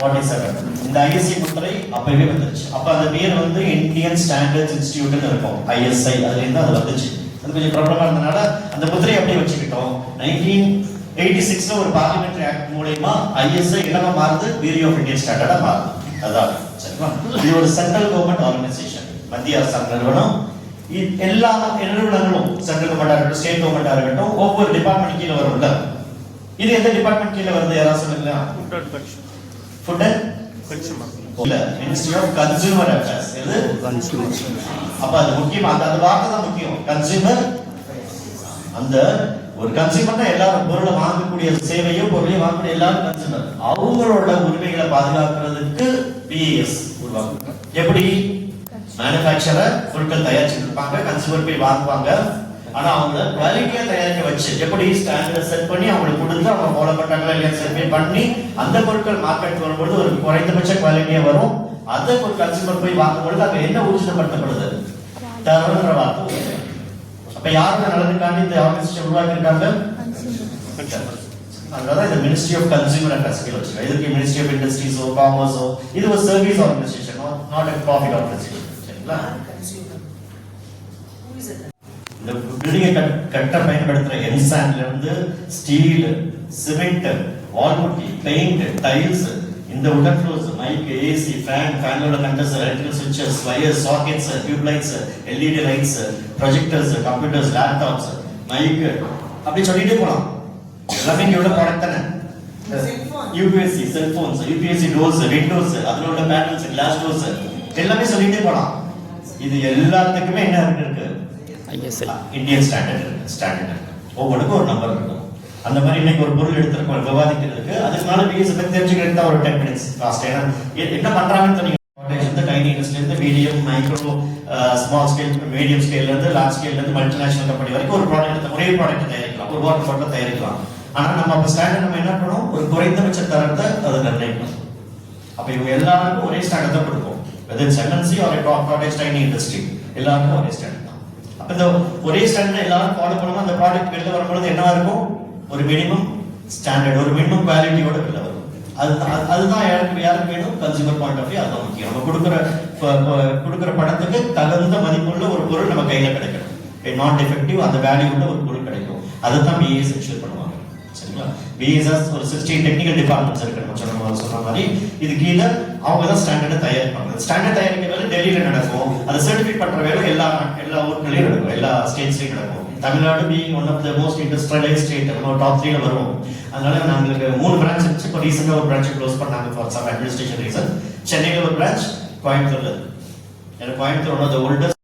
Forty seven இந்த ISC முத்திரை அப்பவே வந்துருச்சு. அப்போ அந்த பேர் வந்து இந்தியன் ஸ்டாண்டர்ட்ஸ் இன்ஸ்டியூட்னு இருக்கும். ஐஎஸ்ஐ அதுலேருந்து அது வந்துச்சு. அது கொஞ்சம் ப்ராப்ளமாக இருந்தனால அந்த முத்திரை அப்படியே வச்சுக்கிட்டோம். நைன்டீன் எயிட்டி சிக்ஸில் ஒரு பார்லிமெண்ட்ரி ஆக்ட் மூலயமா ஐஎஸ்ஐ இடமா மாறுது? பியூரி ஆஃப் இந்தியன் ஸ்டாண்டர்டாக மாறுது. அதான். சரிங்களா? இது ஒரு சென்ட்ரல் கவர்மெண்ட் ஆர்கனைசேஷன் மத்திய அரசாங்க நிறுவனம். எல்லா நிறுவனங்களும் சென்ட்ரல் கவர்மெண்டா இருக்கட்டும் ஸ்டேட் கவர்மெண்டா இருக்கட்டும் ஒவ்வொரு டிபார்ட்மெண்ட் கீழே வரும்ல. இது எந்த டிபார்ட்மெண்ட் கீழே வருது? யாராவது சொல்லுங்களா ஃபுட் அண்ட் இல்ல மினிஸ்ட்ரி ஆஃப் கன்சூமர் அஃபேர்ஸ் இது அப்ப அது முக்கியம். அந்த அந்த வார்த்தை தான் முக்கியம். கன்சூமர் அந்த ஒரு கன்சூமர்னா எல்லாரும் பொருளை வாங்கக்கூடிய சேவையும் பொருளையும் வாங்கக்கூடிய எல்லாரும் கன்சூமர் அவங்களோட உரிமைகளை பாதுகாக்கிறதுக்கு பிஎஸ் உருவாக்கும் எப்படி? மேனுஃபேக்சரர் பொருட்கள் தயாரிச்சுட்டு இருப்பாங்க. கன்சூமர் போய் வாங்குவாங்க. ஆனா அவங்கள குவாலிட்டியா தயாரிக்க வச்சு எப்படி ஸ்டாண்டர்ட் செட் பண்ணி அவங்களுக்கு கொடுத்து அவங்க ஃபாலோ பண்றாங்களா இல்லையா செட் பண்ணி அந்த பொருட்கள் மார்க்கெட் வரும்பொழுது ஒரு குறைந்தபட்ச குவாலிட்டியா வரும். அதை ஒரு கன்சூமர் போய் வாங்கும்பொழுது அங்க என்ன ஊர்ஜிதப்படுத்தப்படுது தரம்ன்ற வார்த்தை. வருது. அப்ப யாரோட நலனுக்காண்டி இந்த ஆர்கனைசேஷன் உருவாக்கியிருக்காங்க? அதனால இந்த மினிஸ்ட்ரி ஆஃப் கன்சூமர் அஃபேர்ஸ் கீழ வச்சிருக்காங்க. இதுக்கு மினிஸ்ட்ரி ஆஃப் இண்டஸ்ட்ரீஸோ காமர்ஸோ இது ஒரு service organisation not a profit organisation சரிங்களா? இந்த பில்டிங்கை கட்ட பயன்படுத்துற என்சான்ல இருந்து steel cement wall putty paint tiles இந்த உடன் ஃப்ளோர்ஸ் மைக் ஏசி ஃபேன் ஃபேனோட கண்டஸ் electrical சுவிட்சஸ் wires sockets tube lights LED lights projectors computers laptops mic அப்படி சொல்லிட்டே போலாம். எல்லாமே இங்க ப்ராடக்ட் தானே? UPSC cellphones UPSC doors windows அதுல உள்ள பேனல்ஸ் கிளாஸ் டோர்ஸ் எல்லாமே சொல்லிட்டே போலாம். இது எல்லாத்துக்குமே என்ன இருக்கு? ஐஎஸ்ஐ. இந்தியன் ஸ்டாண்டர்ட் ஸ்டாண்டர்ட் இருக்கு. ஒவ்வொன்றுக்கும் ஒரு நம்பர் இருக்கும். அந்த மாதிரி இன்னைக்கு ஒரு பொருள் எடுத்திருக்கோம் விவாதிக்கிறதுக்கு அதுக்கு மேல பிஎஸ் பத்தி தெரிஞ்சுக்கிறது தான் ஒரு டென் மினிட்ஸ் லாஸ்ட் ஏன்னா என்ன பண்றாங்கன்னு சொன்னீங்க. இருந்து டைனி இண்டஸ்ட்ரியில இருந்து medium micro small scale medium ஸ்கேல்ல இருந்து லார்ஜ் ஸ்கேல்ல இருந்து மல்டிநேஷனல் கம்பெனி வரைக்கும் ஒரு ப்ராடக்ட் ஒரே ப்ராடக்ட் தயாரிக்கலாம். ஒரு வாட்டர் பாட்டில் தயாரிக்கலாம். ஆனா நம்ம அப்ப ஸ்டாண்டர்ட் நம்ம என்ன பண்ணுவோம் ஒரு குறைந்தபட்ச தரத்தை அதை நிர்ணயிக்கணும் அப்ப இவங்க எல்லாருக்கும் ஒரே ஸ்டாண்டர்ட் தான் கொடுக்கும் வெதர் சென்டன்சி ஒரு டாப் ப்ராடக்ட் டைனி இண்டஸ்ட்ரி எல்லாருக்கும் ஒரே ஸ்டாண்டர்ட் அப்போ இந்த ஒரே ஸ்டாண்டர்ட் எல்லாரும் ஃபாலோ பண்ணும்போது அந்த ப்ராடக்ட் வெளில வரும்பொழுது என்னவா இருக்கும்? ஒரு மினிமம் ஸ்டாண்டர்ட் ஒரு மினிமம் குவாலிட்டியோட வெளில வரும். அது அது- அதுதான் யாருக்கு யாருக்கு வேணும்? கன்சியூமர் பாயிண்ட் ஆஃப் வியூ அதுதான் முக்கியம். நம்ம கொடுக்குற கொடுக்குற பணத்துக்கு தகுந்த மதிப்புள்ள ஒரு பொருள் நம்ம கையில் கிடைக்கணும். நாட் எஃபெக்டிவ் அந்த வேல்யூ உள்ள ஒரு பொருள் கிடைக்கும். அதை தான் பிஏஎஸ் என்ஷூர் பண்ணுவாங்க. சரிங்களா? பிஎஸ்எஸ் ஒரு சிக்ஸ்டீன் டெக்னிக்கல் டிபார்ட்மெண்ட்ஸ் இருக்கு நம்ம சொன்ன சொன்ன மாதிரி. இது கீழே அவங்க தான் ஸ்டாண்டர்டை தயாரிப்பாங்க ஸ்டாண்டர்ட் தயாரிக்கிற வேலை டெல்லியில நடக்கும். அதை சர்டிஃபிகேட் பண்ற வேலை எல்லா எல்லா ஊர்களையும் நடக்கும். எல்லா ஸ்டேட்ஸ்லையும் நடக்கும். Tamil Nadu being one of the most industrialise state நம்ம டாப் த்ரீல வருவோம். அதனால நாங்களுக்கு மூணு பிரான்ச் இருந்துச்சு இப்போ ரீசெண்டாக ஒரு பிரான்ச் க்ளோஸ் பண்ணாங்க ஃபார் சம் அட்மினிஸ்ட்ரேஷன் ரீசன் சென்னையில் ஒரு பிரான்ச் கோயம்புத்தூர்ல இருக்கு. எனக்கு Coimbatore one of the oldest